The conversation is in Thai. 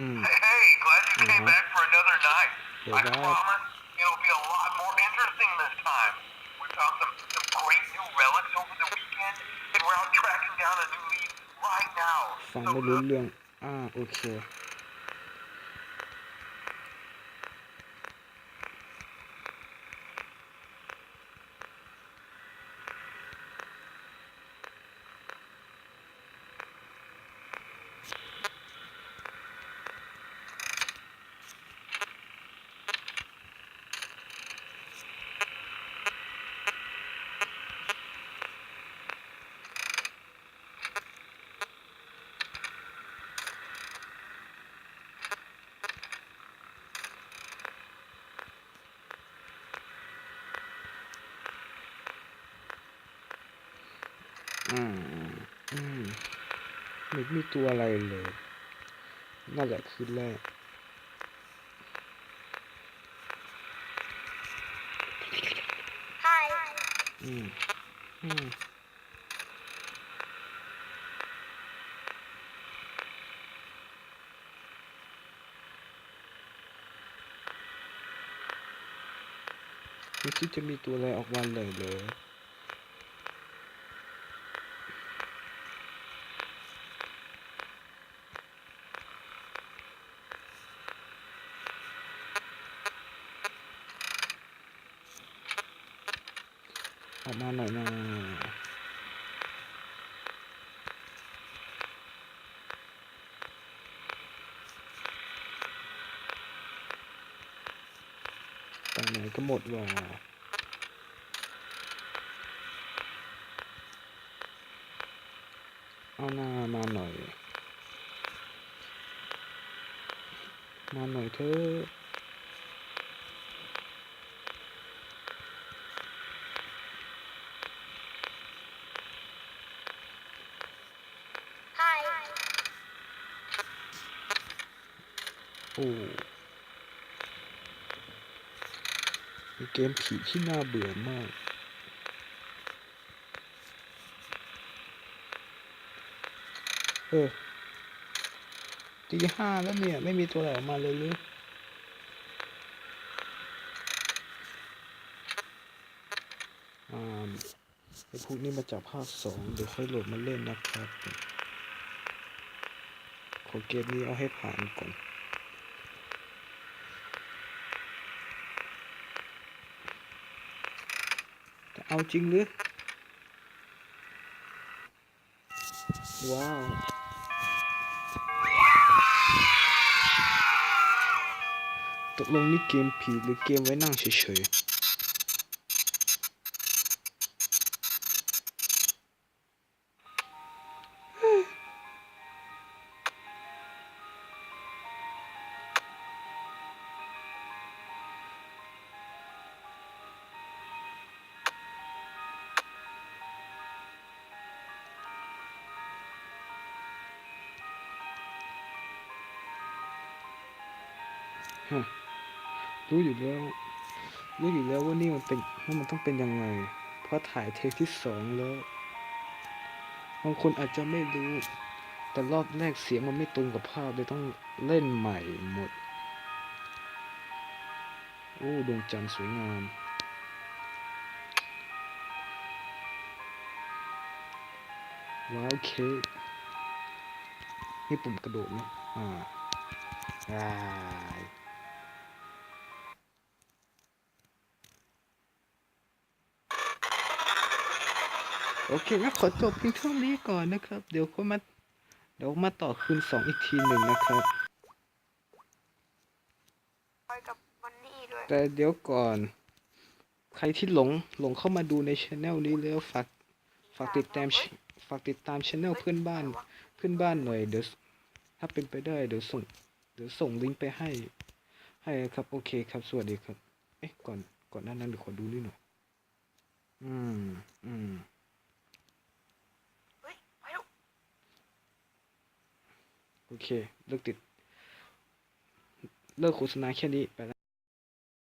Mm. Hey, glad you mm-hmm. came back for another night. Good I promise it'll be a lot more interesting this time. We found some, some great new relics over the weekend, and we're out tracking down a new lead right now. So, uh, okay. องอ่าโอเคอืมอืมไม่มีตัวอะไรเลยนั่นแหละคือแรก Hi. อืมอืมไม่คิดจะมีตัวอะไรออกมาเลยเลย ออกมาหน่อยนะไปไหนก็หมดว่ะเอาหน้ามาหน่อย มาหน่อยเถอะ โอ้เป็นเกมผีที่น่าเบื่อมากเออตีห้าแล้วเนี่ย ไม่มีตัวอะไรออกมาเลยหรืออ่าไอพวกนี้มาจากภาคสองเดี๋ยวค่อยโหลดมาเล่นนะครับ ขอเกมนี้เอาให้ผ่านก่อน เอาจริงหรือ ว้าวตกลงนี่เกมผีหรือเกมไว้นั่งเฉยๆ รู้อยู่แล้วรู้อยู่แล้วว่านี่มันเป็นว่ามันต้องเป็นยังไง เพราะถ่ายเทคที่สองแล้วบางคนอาจจะไม่รู้ แต่รอบแรกเสียงมันไม่ตรงกับภาพเลยต้องเล่นใหม่หมด โอ้ดวงจันทร์สวยงามว้าวเคนี่ปุ่มกระโดดไหมอ่าว้า โอเคงั้นขอจบเพียงเท่านี้ก่อนนะครับ เดี๋ยวก็มาเดี๋ยวมาต่อคืนสองอีกทีหนึ่งนะครับไปกับมันนี่ด้วยแต่เดี๋ยวก่อน ใครที่หลงหลงเข้ามาดูในช anel นี้แล้วฝากฝากติดตาม ch- ฝากติดตามช anel เพื่อนบ้านเพื่อนบ้านหน่อยเดี๋ยวถ้าเป็นไปได้เดี๋ยวส่งเดี๋ยวส่งลิงก์ไปให้ ให้ครับโอเคครับสวัสดีครับ เอ๊ะก่อนก่อนหน้านั้นเดี๋ยวขอดูนี่หน่อยอืมอืม เฮ้ยไปแล้ว โอเค เลิกติด เลิกโฆษณาแค่นี้ไปละ